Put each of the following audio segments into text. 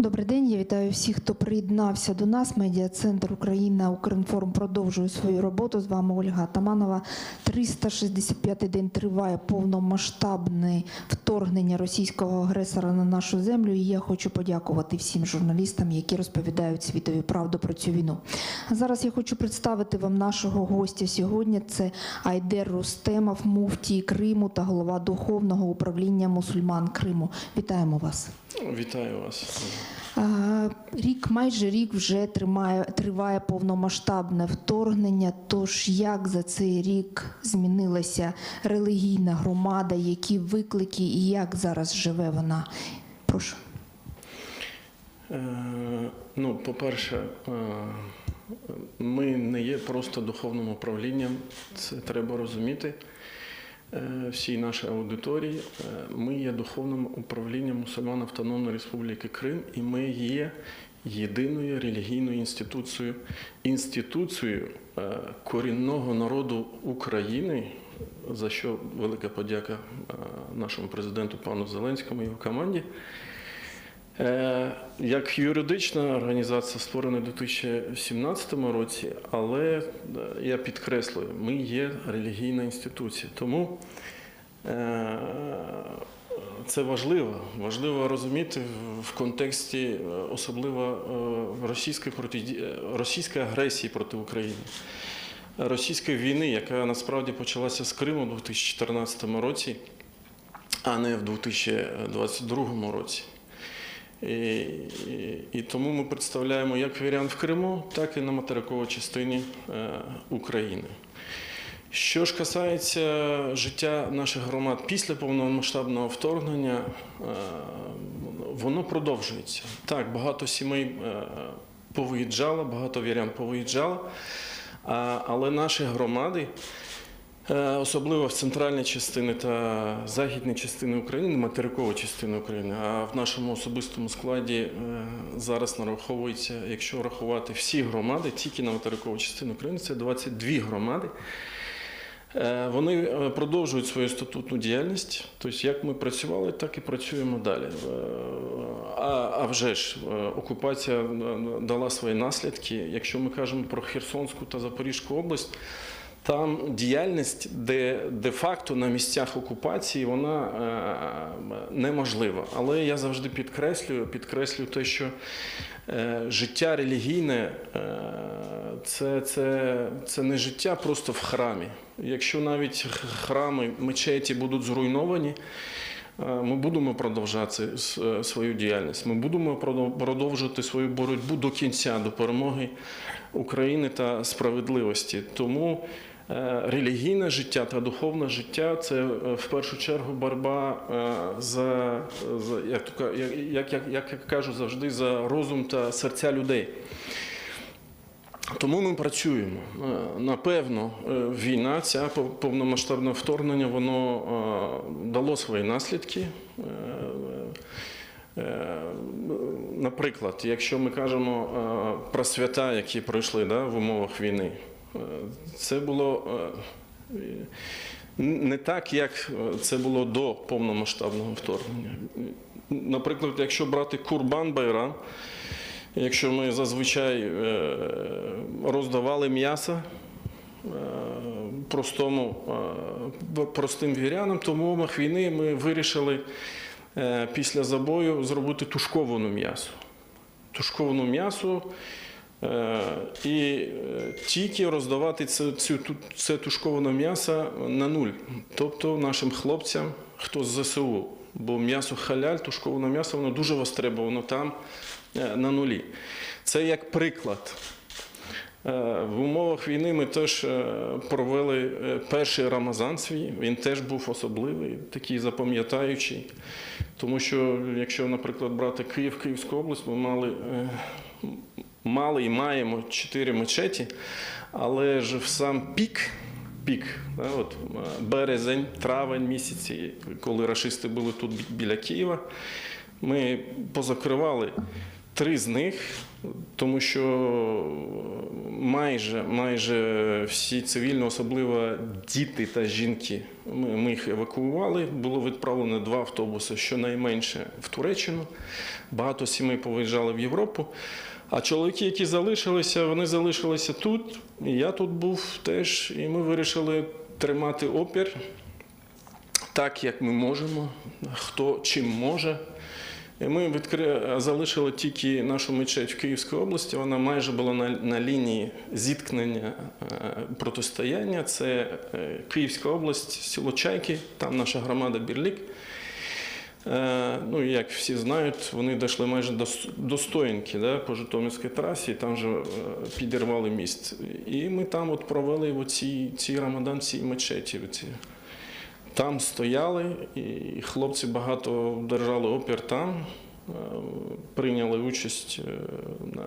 Добрий день. Я вітаю всіх, хто приєднався до нас. Медіа-центр Україна Укрінформ продовжує свою роботу. З вами Ольга Атаманова. 365-й день триває повномасштабне вторгнення російського агресора на нашу землю. І я хочу подякувати всім журналістам, які розповідають світові правду про цю війну. А зараз я хочу представити вам нашого гостя сьогодні. Це Айдер Рустемов, муфтій Криму та голова духовного управління мусульман Криму. Вітаємо вас. Вітаю вас. Рік, майже рік вже тримає, триває повномасштабне вторгнення. Тож як за цей рік змінилася релігійна громада, які виклики і як зараз живе вона? Прошу. Е, ну, по-перше, е, ми не є просто духовним управлінням, це треба розуміти всій нашій аудиторії. Е, Ми є духовним управлінням мусульман Автономної Республіки Крим, і ми є єдиною релігійною інституцією, інституцією е, корінного народу України, за що велика подяка е, нашому президенту пану Зеленському і його команді. Е, Як юридична організація створена у 2017 році, але я підкреслюю, ми є релігійна інституція. Тому е, це важливо. Важливо розуміти в- контексті е, особливо російської, е, російської агресії проти України. Російської війни, яка насправді почалася з Криму у 2014 році, а не в 2022 році. І, і, і тому ми представляємо як вірян в Криму, так і на материковій частині е, України. Що ж касається життя наших громад після повномасштабного вторгнення, е, воно продовжується. Так, багато сімей е, повиїжджало, багато вірян повиїжджало, але наші громади. Е, Особливо в центральній частині та західній частині України, материкової частини України. А в нашому особистому складі е, зараз нараховується, якщо рахувати всі громади, тільки на материкову частину України, це 22 громади. Е, Вони продовжують свою статутну діяльність. Тобто, як ми працювали, так і працюємо далі. А, вже ж окупація дала свої наслідки. Якщо ми кажемо про Херсонську та Запорізьку область. Там діяльність, де де-факто на місцях окупації, вона е, неможлива. Але я завжди підкреслюю, підкреслюю те, що е, життя релігійне е, це, це, це не життя просто в храмі. Якщо навіть храми, мечеті будуть зруйновані, е, ми будемо продовжати свою діяльність. Ми будемо продов- продовжувати свою боротьбу до кінця, до перемоги України та справедливості. Тому е, релігійне життя та духовне життя це е, в першу чергу боротьба е, за, за як, як, як, як, я кажу завжди, за розум та серця людей. Тому ми працюємо. Е, Напевно, е, війна, ця повномасштабне вторгнення, воно е, дало свої наслідки. Е, е, Наприклад, якщо ми кажемо е, про свята, які пройшли да, в умовах війни, е, це було е, не так, як це було до повномасштабного вторгнення. Наприклад, якщо брати Курбан Байрам, Якщо ми зазвичай е, роздавали м'ясо е, простому, е, простим вірянам, то в умовах війни ми вирішили е, після забою зробити тушковану м'ясо. Тушковану м'ясо е, і е, тільки роздавати це, цю, це тушковане м'ясо на нуль. Тобто нашим хлопцям, хто з ЗСУ. Бо м'ясо халяль, тушковане м'ясо, воно дуже востребовано там е, на нулі. Це як приклад. Е, В умовах війни ми теж е, провели е, перший Рамазан свій. Він теж був особливий, такий запам'ятаючий. Тому що, якщо, наприклад, брати Київ, Київську область, ми мали, е, мали і маємо чотири мечеті, але ж в сам пік. Пік, да, от, е, березень, травень місяці, коли рашисти були тут біля Києва, ми позакривали три з них, тому що майже, майже всі цивільні, особливо діти та жінки. Ми, ми їх евакуювали. Було відправлено два автобуси, щонайменше в Туреччину. Багато сімей повиїжджали в Європу. А чоловіки, які залишилися, вони залишилися тут. І я тут був теж. І ми вирішили тримати опір так, як ми можемо, хто чим може. І ми відкри... залишили тільки нашу мечеть в Київській області. Вона майже була на, на лінії зіткнення е, протистояння. Це е, Київська область, село Чайки, там наша громада Бірлік. Е, Ну, як всі знають, вони дійшли майже до, до Стоїнки да, по Житомирській трасі, і там же е, підірвали міст. І ми там от провели оці, ці рамадан, в цій мечеті. Оці. Там стояли, і хлопці багато держали опір там, е, прийняли участь на,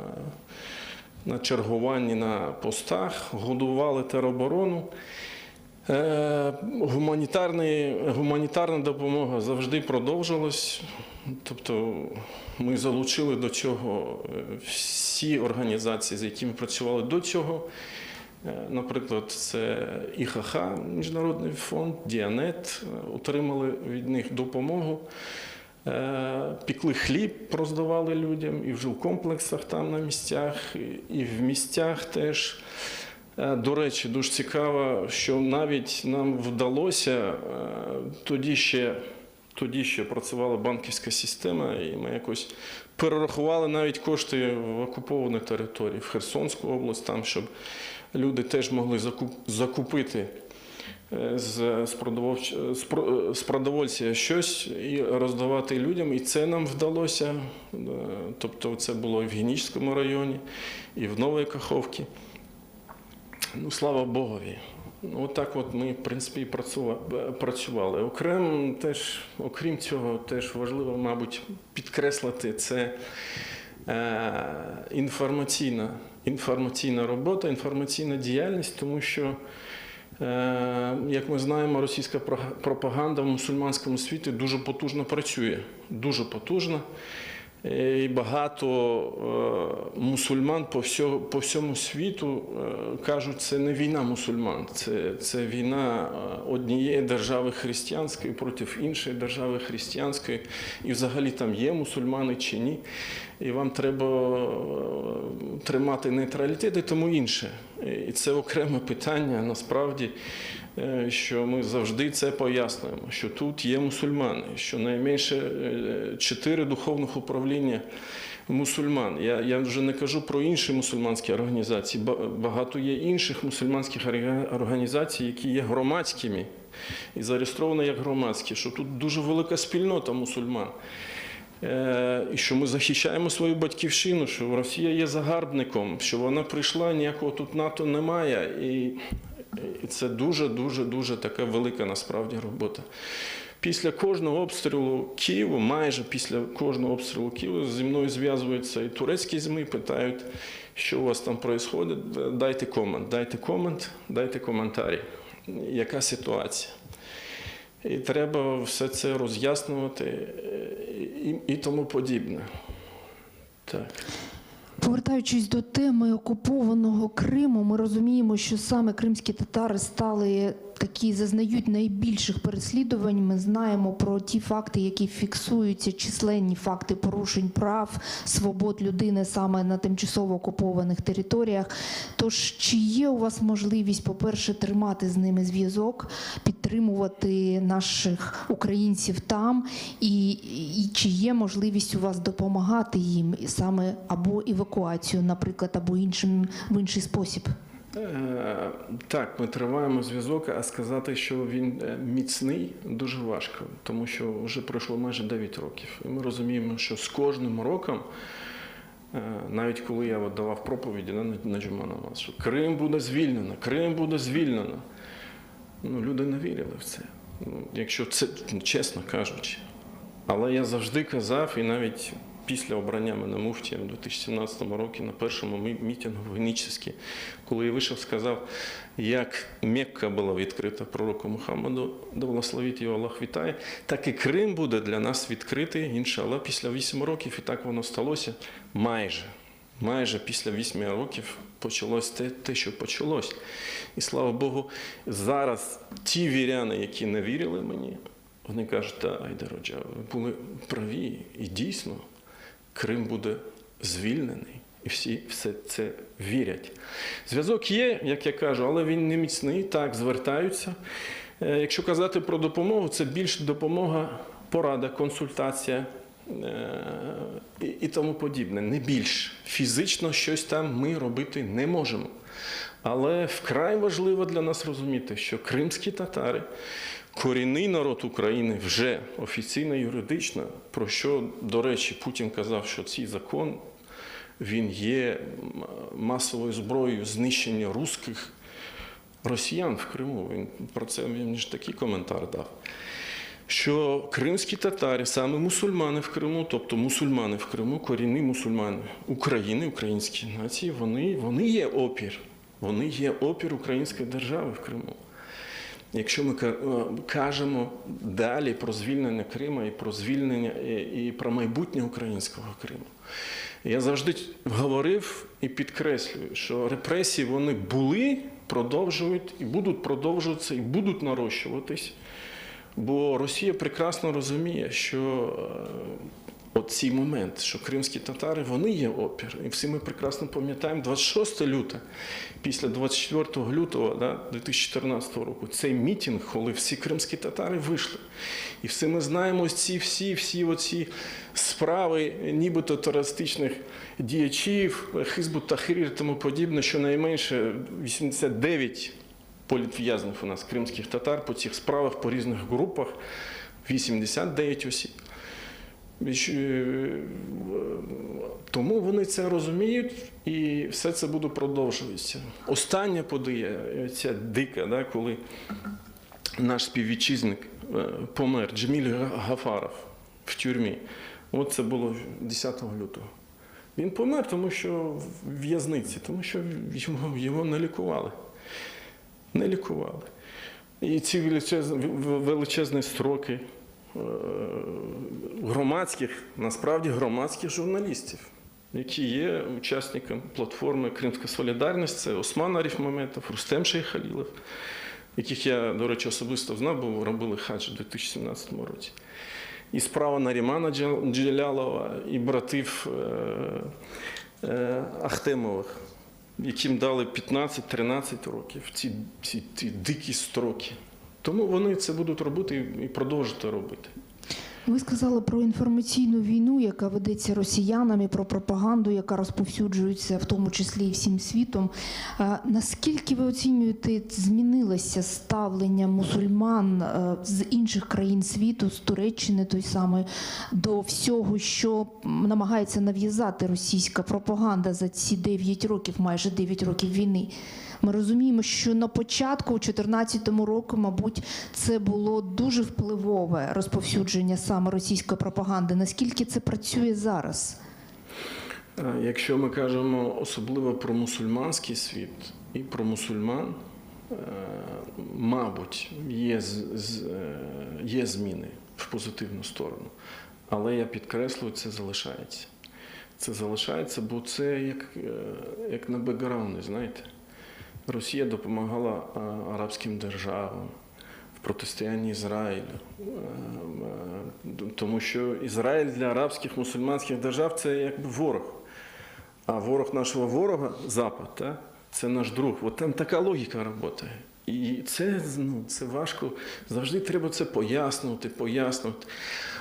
на чергуванні на постах, годували тероборону. Е, гуманітарна допомога завжди продовжилась. Тобто ми залучили до цього е, всі організації, з якими працювали до цього. Е, Наприклад, це ІХХ, Міжнародний фонд, Діанет отримали від них допомогу. Пікли хліб, роздавали людям і в жилкомплексах там на місцях, і в місцях теж. Е, До речі, дуже цікаво, що навіть нам вдалося е, тоді ще, тоді ще працювала банківська система, і ми якось перерахували навіть кошти в окуповані території, в Херсонську область, там, щоб люди теж могли закуп- закупити е, з, з, продовольця щось і роздавати людям. І це нам вдалося. Тобто це було і в Генічському районі, і в Новій Каховці. Ну, слава Богові. Ну, Отак от ми, в принципі, і працювали. Окрем, теж, окрім цього, теж важливо, мабуть, підкреслити це е, інформаційна, інформаційна робота, інформаційна діяльність, тому що, е, як ми знаємо, російська пропаганда в мусульманському світі дуже потужно працює. Дуже потужно. І багато е, мусульман по, всьо, по всьому світу е, кажуть, це не війна мусульман, це, це війна е, однієї держави християнської проти іншої держави християнської. І взагалі там є мусульмани чи ні. І вам треба е, тримати нейтралітет і тому інше. І це окреме питання насправді, е, що ми завжди це пояснюємо, що тут є мусульмани, що найменше е, чотири духовних управління мусульман. Я, я вже не кажу про інші мусульманські організації. Ба- Багато є інших мусульманських організацій, які є громадськими і зареєстровані як громадські, що тут дуже велика спільнота мусульман. Е, І що ми захищаємо свою батьківщину, що Росія є загарбником, що вона прийшла, ніякого тут НАТО немає. І, це дуже, дуже, така велика насправді робота. Після кожного обстрілу Києва, майже після кожного обстрілу Києва, зі мною зв'язуються і турецькі ЗМІ, питають, що у вас там відбувається. Дайте комент, дайте комент, дайте коментарі. Яка ситуація? І треба все це роз'яснювати е, і, і тому подібне. Так. Повертаючись до теми окупованого Криму, ми розуміємо, що саме кримські татари стали такі, зазнають найбільших переслідувань. Ми знаємо про ті факти, які фіксуються, численні факти порушень прав, свобод людини саме на тимчасово окупованих територіях. Тож, чи є у вас можливість, по-перше, тримати з ними зв'язок, підтримувати наших українців там, і, і чи є можливість у вас допомагати їм саме або евакуацію, наприклад, або іншим в інший спосіб? Е, Так, ми триваємо зв'язок, а сказати, що він е, міцний, дуже важко, тому що вже пройшло майже 9 років. І ми розуміємо, що з кожним роком, е, навіть коли я давав проповіді на, на Джума намаз, що Крим буде звільнено, Крим буде звільнено. Ну, люди не вірили в це. Ну, Якщо це чесно кажучи. Але я завжди казав, і навіть після обрання мене муфтієм у 2017 році на першому мі- мітингу в Генічеській, коли я вийшов, сказав, як Мекка була відкрита пророку Мухаммаду, да благословить його Аллах вітає, так і Крим буде для нас відкритий, іншаллах, після 8 років, і так воно сталося майже. майже після вісьми років почалось те, те, що почалось. І слава Богу, зараз ті віряни, які не вірили мені, вони кажуть, та Айдароджа, ви були праві, і дійсно Крим буде звільнений. І всі все це вірять. Зв'язок є, як я кажу, але він не міцний. Так, звертаються. Е, Якщо казати про допомогу, це більше допомога, порада, консультація е, і тому подібне. Не більш. Фізично щось там ми робити не можемо. Але вкрай важливо для нас розуміти, що кримські татари, корінний народ України вже офіційно юридично, про що, до речі, Путін казав, що цей закон він є масовою зброєю знищення русських росіян в Криму. Він про це мені ж такий коментар дав. Що кримські татари, саме мусульмани в Криму, тобто мусульмани в Криму, корінні мусульмани України, українські нації, вони, вони є опір. Вони є опір української держави в Криму. Якщо ми е, кажемо далі про звільнення Криму і про звільнення і, і про майбутнє українського Криму, я завжди говорив і підкреслюю, що репресії вони були, продовжують і будуть продовжуватися, і будуть нарощуватись. Бо Росія прекрасно розуміє, що е, от цей момент, що кримські татари вони є опір. І всі ми прекрасно пам'ятаємо 26 люте, після 24 лютого да, 2014 року, цей мітинг, коли всі кримські татари вийшли. І всі ми знаємо ці всі, всі оці справи, нібито терористичних діячів, Хизбу Тахрір тому подібне, що найменше 89 політв'язнів у нас кримських татар по цих справах по різних групах 89 осіб. Е, Тому вони це розуміють і все це буде продовжуватися. Остання подія, ця дика, да, коли наш співвітчизник е, помер, Джеміль Гафаров в тюрмі. От це було 10 лютого. Він помер, тому що в в'язниці, тому що його, його не лікували не лікували. І ці величезні, величезні строки е, громадських, насправді громадських журналістів, які є учасниками платформи Кримська Солідарність, це Осман Аріф Маметов, Рустем Шейхалілов, яких я, до речі, особисто знав, бо робили хадж у 2017 році. І справа Нарімана Джелялова, і братів е, е, Ахтемових, яким дали 15-13 років, ці, ці, ці дикі строки. Тому вони це будуть робити і продовжувати робити. Ви сказали про інформаційну війну, яка ведеться росіянами, про пропаганду, яка розповсюджується в тому числі і всім світом. Наскільки ви оцінюєте, змінилося ставлення мусульман е, з інших країн світу, з Туреччини той самої, до всього, що намагається нав'язати російська пропаганда за ці 9 років, майже 9 років війни? Ми розуміємо, що на початку, у 2014 році, мабуть, це було дуже впливове розповсюдження саме російської пропаганди. Наскільки це працює зараз? Е, Якщо ми кажемо особливо про мусульманський світ і про мусульман, е, мабуть, є, е, є зміни в позитивну сторону. Але я підкреслюю, це залишається. Це залишається, бо це як, як на бекграунді, знаєте. Росія допомагала е, арабським державам в протистоянні Ізраїлю. Е, е, Тому що Ізраїль для арабських мусульманських держав це якби ворог. А ворог нашого ворога Запад, та, це наш друг. От там така логіка працює. І це, ну, це важко. Завжди треба це пояснювати, пояснювати.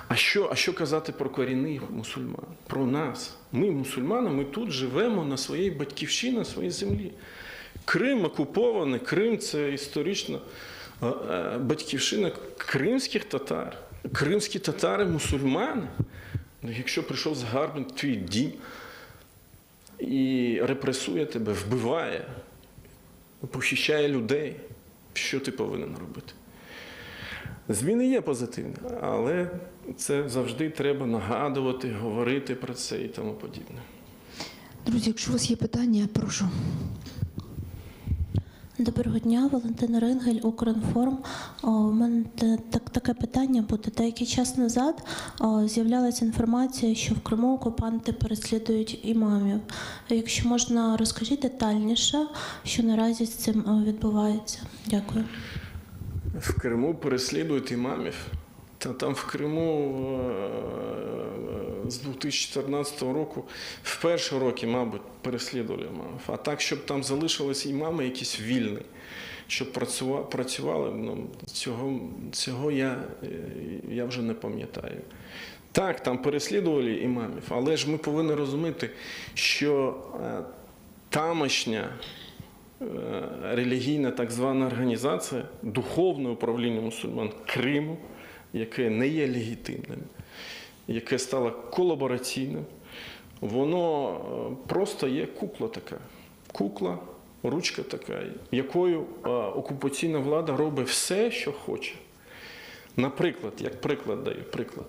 А що, а що казати про корінних мусульман? Про нас. Ми, мусульмани, ми тут живемо на своїй батьківщині, на своїй землі. Крим окупований, Крим це історична е, е, батьківщина кримських татар. Кримські татари мусульмани. Ну, Якщо прийшов загарбник твій дім і репресує тебе, вбиває, похищає людей, що ти повинен робити? Зміни є позитивні, але це завжди треба нагадувати, говорити про це і тому подібне. Друзі, якщо у вас є питання, прошу. Доброго дня, Валентина Рингель, Укрінформ. У мене так, таке питання буде. Деякий час назад з'являлася інформація, що в Криму окупанти переслідують імамів. Якщо можна, розкажіть детальніше, що наразі з цим відбувається. Дякую. В Криму переслідують імамів. Та там в Криму з 2014 року в перші роки, мабуть, переслідували імамів. А так, щоб там залишились імами якісь вільні, щоб працювали, працювали ну, цього, цього я, е, я вже не пам'ятаю. Так, там переслідували імамів, але ж ми повинні розуміти, що е, тамошня е, релігійна так звана організація, духовне управління мусульман Криму, яке не є легітимним, яке стало колабораційним, воно е, просто є кукла така. Кукла, ручка така, якою е, окупаційна влада робить все, що хоче. Наприклад, як приклад даю приклад.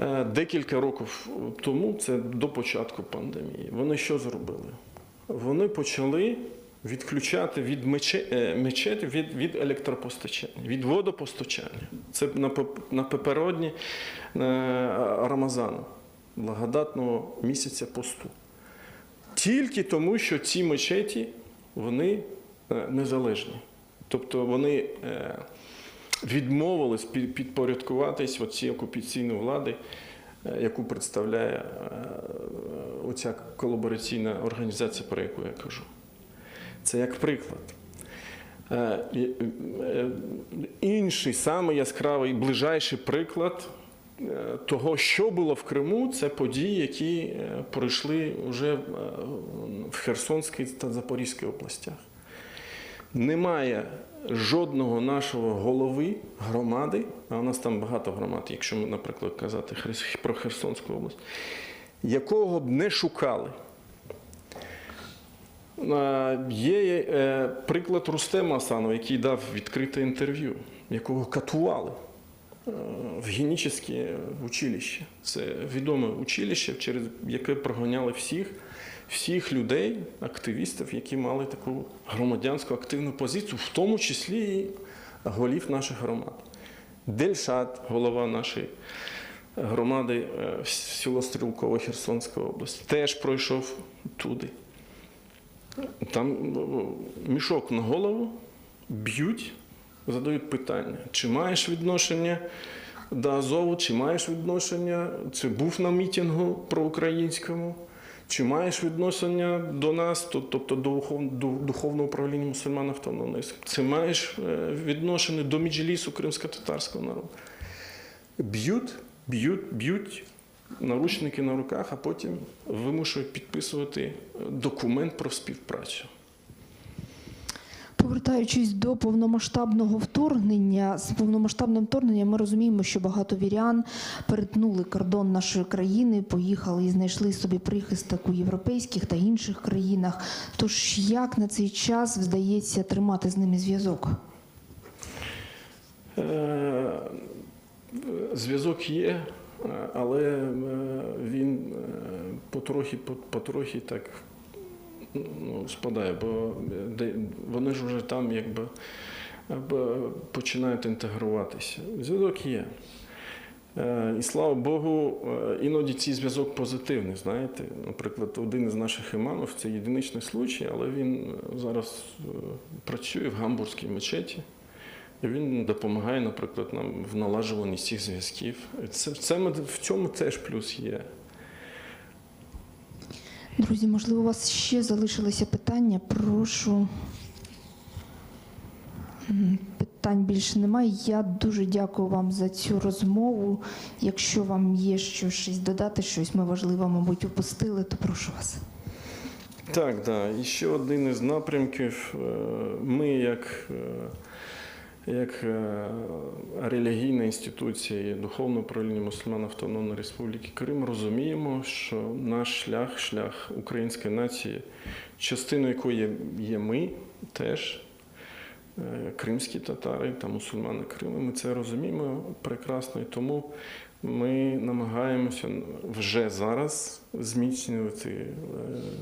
Е, Декілька років тому, це до початку пандемії, вони що зробили? Вони почали відключати від е, від, від електропостачання, від водопостачання. Це напередодні е, Рамазану, благодатного місяця посту. Тільки тому, що ці мечеті вони е, незалежні. Тобто вони відмовились під- підпорядкуватись цій окупаційній влади, яку представляє оця колабораційна організація, про яку я кажу. Це як приклад. Е, е, Інший, самий яскравий, ближайший приклад е, того, що було в Криму, це події, які пройшли вже в Херсонській та Запорізькій областях. Немає жодного нашого голови громади, а у нас там багато громад, якщо ми, наприклад, казати про Херсонську область, якого б не шукали. Е, Є е, приклад Рустема Асанова, який дав відкрите інтерв'ю, якого катували е, в генічне училище. Це відоме училище, через яке проганяли всіх, всіх людей, активістів, які мали таку громадянську активну позицію, в тому числі і голів наших громад. Дельшат, голова нашої громади в село Стрілково Херсонська область, теж пройшов туди. Там ну, мішок на голову, б'ють, задають питання, чи маєш відношення до Азову, чи маєш відношення, чи був на мітингу проукраїнському, чи маєш відношення до нас, тобто до духовного управління мусульман автономної, чи маєш е, відношення до Меджлісу кримсько-татарського народу. Б'ють, б'ють, б'ють, наручники на руках, а потім вимушують підписувати документ про співпрацю. Повертаючись до повномасштабного вторгнення, з повномасштабним вторгненням ми розуміємо, що багато вірян перетнули кордон нашої країни, поїхали і знайшли собі прихисток у європейських та інших країнах. Тож як на цей час вдається тримати з ними зв'язок? Е, Зв'язок є, е, але е, він е, потрохи, по- потрохи так ну, спадає, бо вони ж вже там якби е, починають інтегруватися. Зв'язок є. Е, І слава Богу, е, іноді цей зв'язок позитивний. Знаєте, наприклад, один із наших імамів це єдиничний случай, але він е, зараз е, працює в гамбурзькій мечеті. І він допомагає, наприклад, нам в наладжуванні цих зв'язків. Це, це в цьому теж плюс є. Друзі, можливо, у вас ще залишилися питання. Прошу. Питань більше немає. Я дуже дякую вам за цю розмову. Якщо вам є що щось додати, щось ми важливе, мабуть, упустили, то прошу вас. Так, да. І ще один із напрямків. е, Ми, як, е, як е, релігійна інституція і духовне управління мусульман Автономної Республіки Крим, розуміємо, що наш шлях, шлях української нації, частиною якої є, ми теж. е, Кримські татари та мусульмани Криму. Ми це розуміємо прекрасно. І тому Ми намагаємося вже зараз зміцнювати е,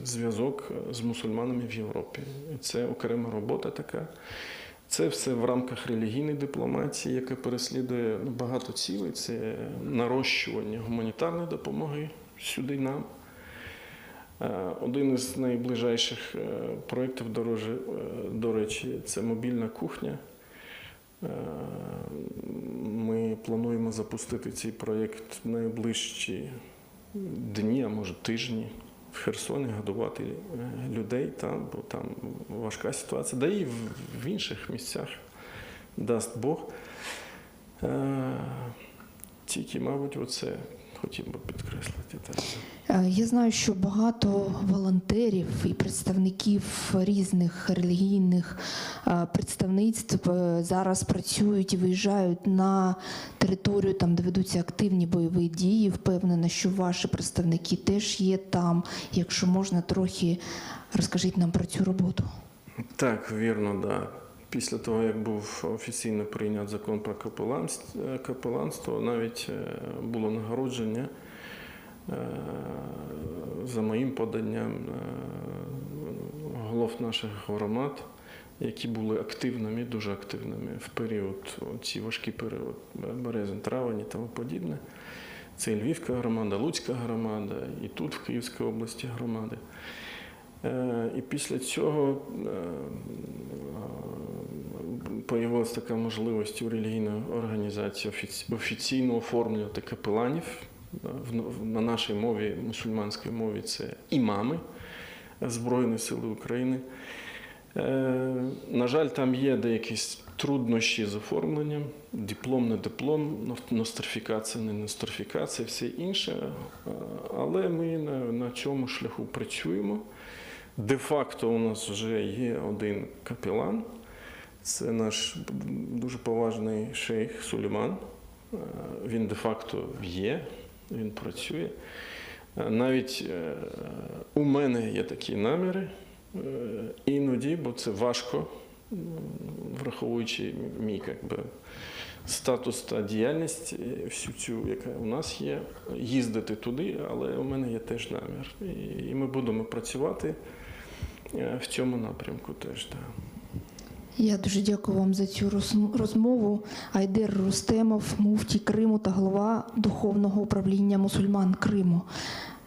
зв'язок з мусульманами в Європі. Це окрема робота така. Це все в рамках релігійної дипломатії, яка переслідує багато цілей. Це нарощування гуманітарної допомоги сюди нам. Е, Один із найближайших е, проєктів, е, до речі, це мобільна кухня. Ми плануємо запустити цей проєкт найближчі дні, а може тижні в Херсоні, годувати е, людей там, бо там важка ситуація, да і в, інших місцях дасть Бог. Е, Тільки, мабуть, оце хотів би підкреслити. Е, Я знаю, що багато волонтерів і представників різних релігійних е, представництв е, зараз працюють і виїжджають на територію, там де ведуться активні бойові дії. Впевнена, що ваші представники теж є там. Якщо можна, трохи розкажіть нам про цю роботу. Так, вірно, да. Після того, як був офіційно прийнят закон про капеланство, капеланство навіть е, було нагородження е, за моїм поданням е, голов наших громад, які були активними, дуже активними в період, ці важкі період, березень, травень і тому подібне. Це і Львівська громада, Луцька громада, і тут, в Київській області громади. Е, І після цього появилася така можливість у релігійної організації офіційно оформлювати капеланів. Е, На нашій мові, мусульманській мові, це імами Збройних сил України. Е, На жаль, там є деякі труднощі з оформленням, диплом не диплом, ност- нострифікація, не нострифікація, все інше. Е, Але ми на цьому шляху працюємо. Де-факто у нас вже є один капелан. Це наш дуже поважний шейх Сулейман. Е, Він де-факто є, він працює. Е, Навіть е, у мене є такі наміри. Іноді, бо це важко, враховуючи мій би, статус та діяльність, всю цю, яка у нас є, їздити туди, але у мене є теж намір. І- ми будемо працювати в цьому напрямку теж. Да. Я дуже дякую вам за цю розмову. Айдер Рустемов, муфті Криму та голова духовного управління мусульман Криму.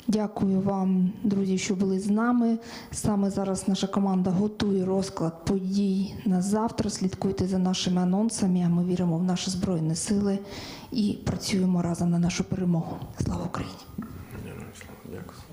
Дякую вам, друзі, що були з нами. Саме зараз наша команда готує розклад подій на завтра. Слідкуйте за нашими анонсами. А ми віримо в наші збройні сили і працюємо разом на нашу перемогу. Слава Україні! Слава. Дякую.